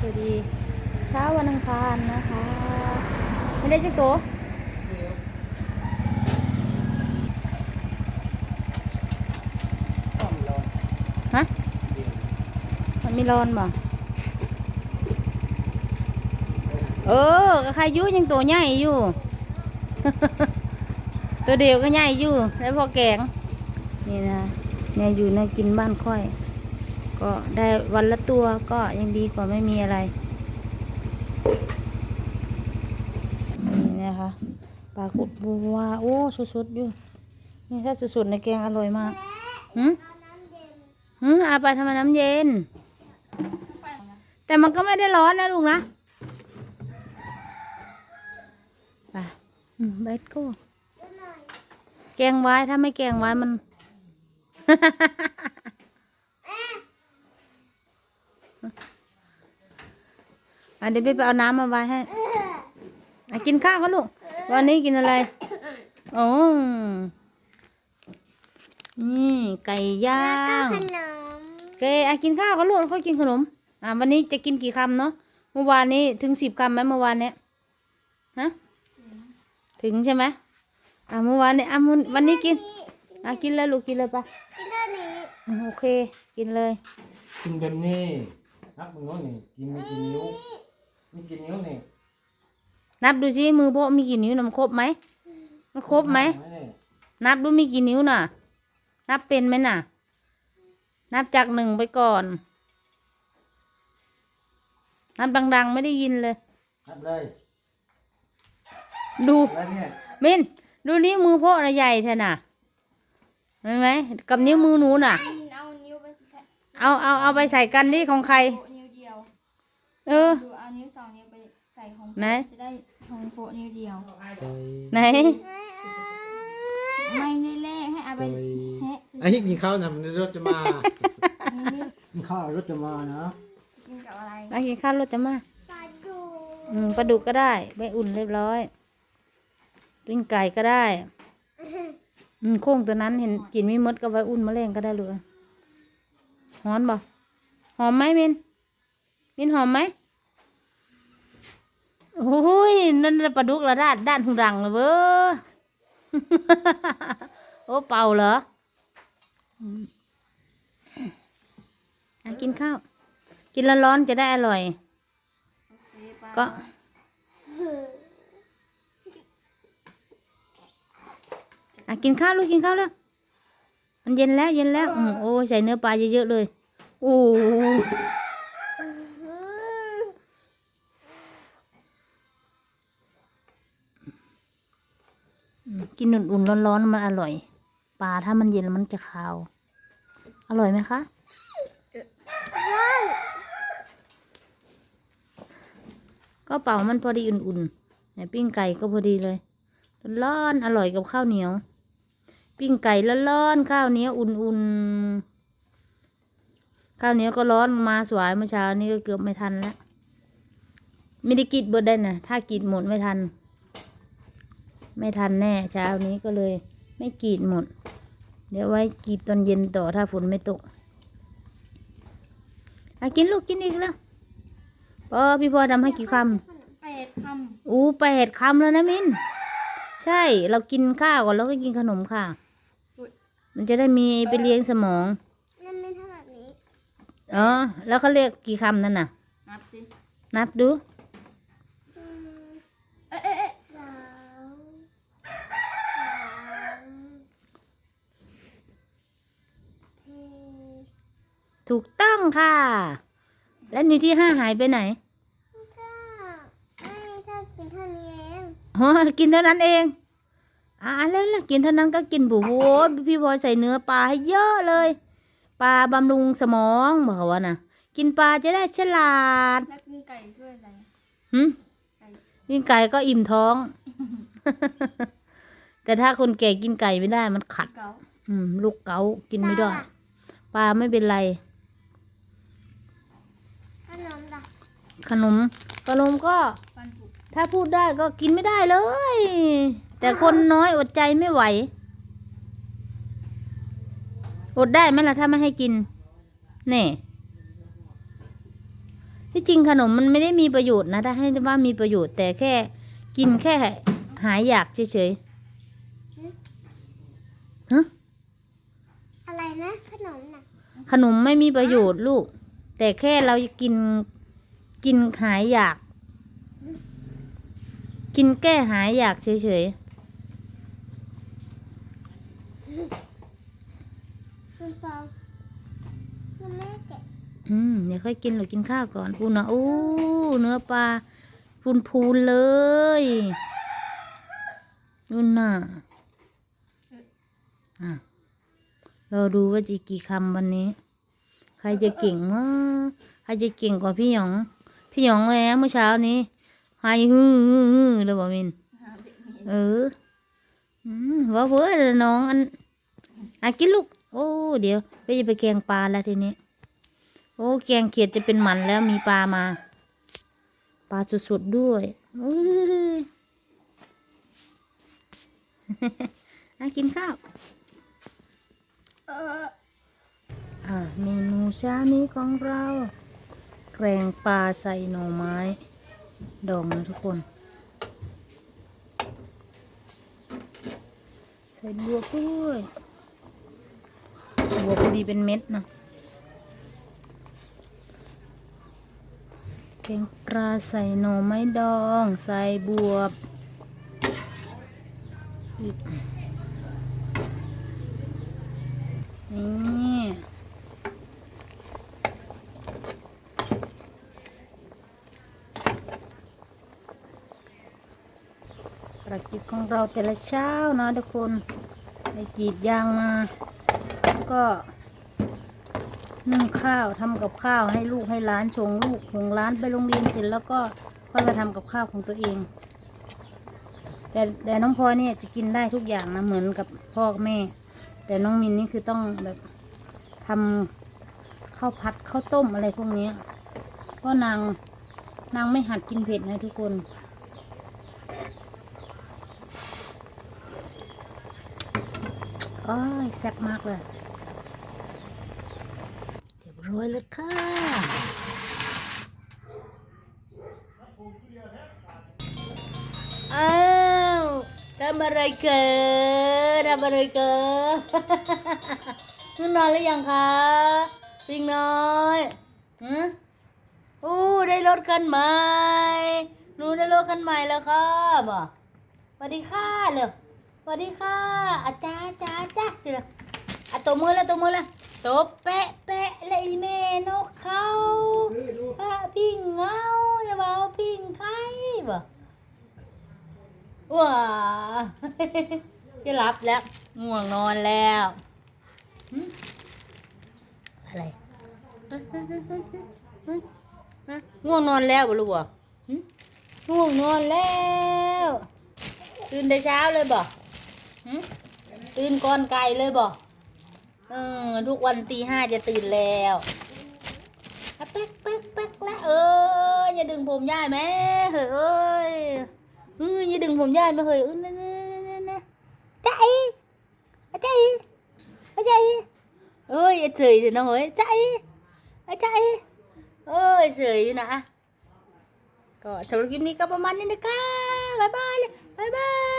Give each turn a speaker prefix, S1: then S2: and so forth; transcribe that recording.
S1: สวัสดีเช้าวันอังคารนะคะไม่ได้จักตัวฮะมันมีรอนบ่เออก็ใครอยุ่ยังตัวใหญ่อยู่ ตัวเดียวก็ใหญ่อยู่ แล้วพอแกงนี่นะเนี่ยอยู่ในกินบ้านค่อย ก็ได้วันละตัวก็ยังดีกว่าไม่มีอะไรนี่นะคะปลาขุดบัวโอ้สุดๆอยู่นี่ถ้าสุดๆในแกงอร่อยมากหืมหืมเอาไปทำน้ำเย็น แต่มันก็ไม่ได้ร้อนนะลุงนะไปเบสโก้แกงไว้ถ้าไม่แกงไว้มัน อะเดี๋ยวพี่ไปเอาน้ำมาไว้ให้อะกินข้าวกันลูก วันนี้กินอะไร โอ้นี่ไก่ย่าง
S2: ขนม
S1: เกอะกินข้าวกันลูกค่อยกินขนม อะวันนี้จะกินกี่คำเนาะ เมื่อวานนี้ถึงสิบคำไหมเมื่อวานเนี้ยฮะ ถึงใช่ไหมอะเมื่อวานนี้อะมื้อวันนี้กิน อะกินเลยลูกกินเลยไปะ
S2: กินเท่านี้
S1: อืมโอเค กินเลย
S3: กินแบบนี้นับมึงโน้นนี่กินไม่กี่นิ้วไม่กี่นิ้วนี่
S1: นับดูสิมือโบะมีกี่นิ้วนะมันครบไหมมันครบไหม
S3: นี่
S1: นับดูมีกี่นิ้วน่ะ นับเป็นไหมน่ะ นับจากหนึ่งไปก่อน นับดัง ๆ ไม่ได้ยินเลย
S3: นับเลย
S1: ดู
S3: แล้วเนี่ย
S1: มินดูนิ้วมือพ่อนะใหญ่แท้น่ะเห็นไหมกับนิ้วมือหนูน่ะ
S2: เอานิ้วไปแค่
S1: เอาเอาเอาไปใส่กันดิของใคร
S2: โปะนิ้ว เดียว
S1: เออ
S2: ดูเอานิ้วสองนิ้วไปใส่ของ
S1: ไหน
S2: จะได้ของโปะนิ้วเดียว
S1: ไหน
S2: ไม่ได้แลกให้เอาไปแฮะ
S3: ไอ้ที่กินข้าวนะมันรถจะมา
S2: นี่นี่
S3: กินข้าวรถจะมานะ
S2: กินกับอะไร
S1: นักกินข้าวรถจะมา
S2: ปลาดู
S1: อืมปลาดุกก็ได้ไปอุ่นเรียบร้อยปิ้งไก่ก็ได้อืมโค้งตัวนั้นเห็นกินไม่หมดก็ไว้อุ่นมะเร็งก็ได้เลยหอมบ่หอมไหมมินมินหอมไหม โอ้ยนั่นน่ะปลาดุกละด้านด้านหูดังเลยเว้อโอ้เป่าเหรออะกินข้าว กินร้อนๆจะได้อร่อย ก็อะกินข้าวลูกกินข้าวแล้ว มันเย็นแล้วเย็นแล้วอืมโอ้ใส่เนื้อปลาเยอะๆเลย โอ้โหอืม กินอุ่นๆร้อนๆมันอร่อย ปลาถ้ามันเย็นมันจะคาว อร่อยไหมคะก็เป่ามันพอดีอุ่นๆเนี่ยปิ้งไก่ก็พอดีเลย ร้อนอร่อยกับข้าวเหนียว ปิ้งไก่ร้อนๆข้าวเหนียวอุ่นๆ ข้าวเหนียวก็ร้อนมาสวายเมื่อเช้านี้ก็เกือบไม่ทันแล้วไม่ได้กินเบิดได้นะถ้ากินหมดไม่ทัน ไม่ทันแน่เช้านี้ก็เลยไม่กรีดหมด เดี๋ยวไว้กรีดตอนเย็นต่อถ้าฝนไม่ตกอะกินลูกกินอีกแล้วพอพี่พอทำให้กี่คำ
S2: แปดค
S1: อู้แปดคำแล้วนะมินใช่เรากินข้าวก่อนแล้วก็กินขนมค่ะ มันจะได้มีไปเลี้ยงสมองำ
S2: นั่นไม่เท่าแบบนี้
S1: อ๋อแล้วเขาเรียกกี่คำนั่นน่ะ
S2: นับสิ
S1: นับดู
S2: เอ๊ะเอ๊ะเอ๊ะสองสามสี่
S1: ถูกต้องค่ะ แล้วนิ้วที่ห้าหายไปไหน
S2: ก็ไม่ชอบกินเท่านี้เอง
S1: อ๋อกินเท่านั้นเอง อ่าแล้วล่ะกินเท่านั้นก็กินบุโว้พี่พลอยใส่เนื้อปลาให้เยอะเลย ปลาบำรุงสมองบอกว่านะกินปลาจะได้ฉลาด
S2: แล้วกินไก่ด้วยอะไร
S1: หืม
S2: ไก่
S1: กินไก่ก็อิ่มท้อง แต่ถ้าคนแก่กินไก่ไม่ได้มันขัด
S2: เกา
S1: อืม ลูกเก๋ากินไม่ได้ปลาไม่เป็นไร
S2: ขนมล่ะ
S1: ขนม ขนมก็
S2: ฟันผุ
S1: ถ้าพูดได้ก็กินไม่ได้เลย แต่คนน้อยอดใจไม่ไหว อดได้ไหมล่ะถ้าไม่ให้กินนี่ที่จริงขนมมันไม่ได้มีประโยชน์นะถ้าให้ว่ามีประโยชน์แต่แค่กินแค่หายอยากเฉยๆฮะ
S2: อะไรนะขนมน่ะ
S1: ขนมไม่มีประโยชน์ลูก แต่แค่เรากิน กินหายอยาก กินแก้หายอยากเฉย
S2: คุณฟองยังไม่แกะ
S1: ๆ อืมเดี๋ยวค่อยกินหรือกินข้าวก่อนพูนนะโอ้เนื้อปลาพูนพูนๆเลยนุ่นน่ะอะเราดูว่าจะกี่คำวันนี้ ใครจะเก่งวะใครจะเก่งกว่าพี่หยอง พี่หยองเลยนะเมื่อเช้านี้หายฮือฮือฮือเลยบอกมินเอออืมว่าเพื่อเลยน้องอันอะกินลูก โอ้ เดี๋ยวไปจะไปแกงปลาแล้วทีนี้ โอ้ แกงเขียดจะเป็นหมันแล้วมีปลามา ปลาสดๆด้วยอื้ออะกินข้าว
S2: เออ
S1: อะเมนูเช้านี้ของเรา แกงปลาใส่หน่อไม้ ดองนะทุกคน ใส่บัวด้วยบัวพอดีเป็นเม็ดนะแกงปลาใส่หน่อไม้ดอง ใส่บวบอีกนี่ ภารกิจของเราแต่ละเช้านะทุกคนไปกรีดยางมาก็นึ่งข้าวทำกับข้าวให้ลูกให้ร้านชงลูกของร้านไปโรงเรียนเสร็จแล้วก็ค่อยมาทำกับข้าวของตัวเอง แต่แต่น้องพลอยเนี่ยจะกินได้ทุกอย่างนะเหมือนกับพ่อกับแม่ แต่น้องมินนี่คือต้องแบบทำข้าวผัดข้าวต้มอะไรพวกนี้ยเพราะนางนางไม่หัดกินเผ็ดนะทุกคน โอ้ยแซ่บมากเลยเรียบร้อยแล้วค่ะอ้าวทำอะไรเกิดทำอะไรเกิดขึ้นนอนหรือยังคะปิงน้อยฮะอู้ได้รถคันใหม่หนูได้รถคันใหม่แล้วค่ะบ่สวัสดีค่ะเลย วัสดีค่ะอาจารย์อาจาจ้าสิละอะตัวมือละตัวมือละตัวแปะแปะเลยอีเมนกเขาป้าพิงเงาอย่าบอกว่าพิงไข่บ่ว้าจะหลับแล้วง่วงนอนแล้วอะไรง่วงนอนแล้วบ่ลูกบ่ง่วงนอนแล้วตื่นแต่เช้าเลยบ่ ตื่นก่อนไก่เลยบอกเออทุกวันตีห้าจะตื่นแล้วเป๊กเป๊กเป๊กแล้วเอออย่าดึงผมย่ายแม่เฮ้ยเอ้ยเอออย่าดึงผมย่ายแม่เฮ้ยเออนั่นนั่นนั่นนั่นใจใจใจเอ้ยเฉยสิน้องเอ้ยใจใจเอ้ยเฉยอยู่นะก็สำหรับคลิปนี้ก็ประมาณนี้นะคะบ๊ายบายเลยบ๊ายบาย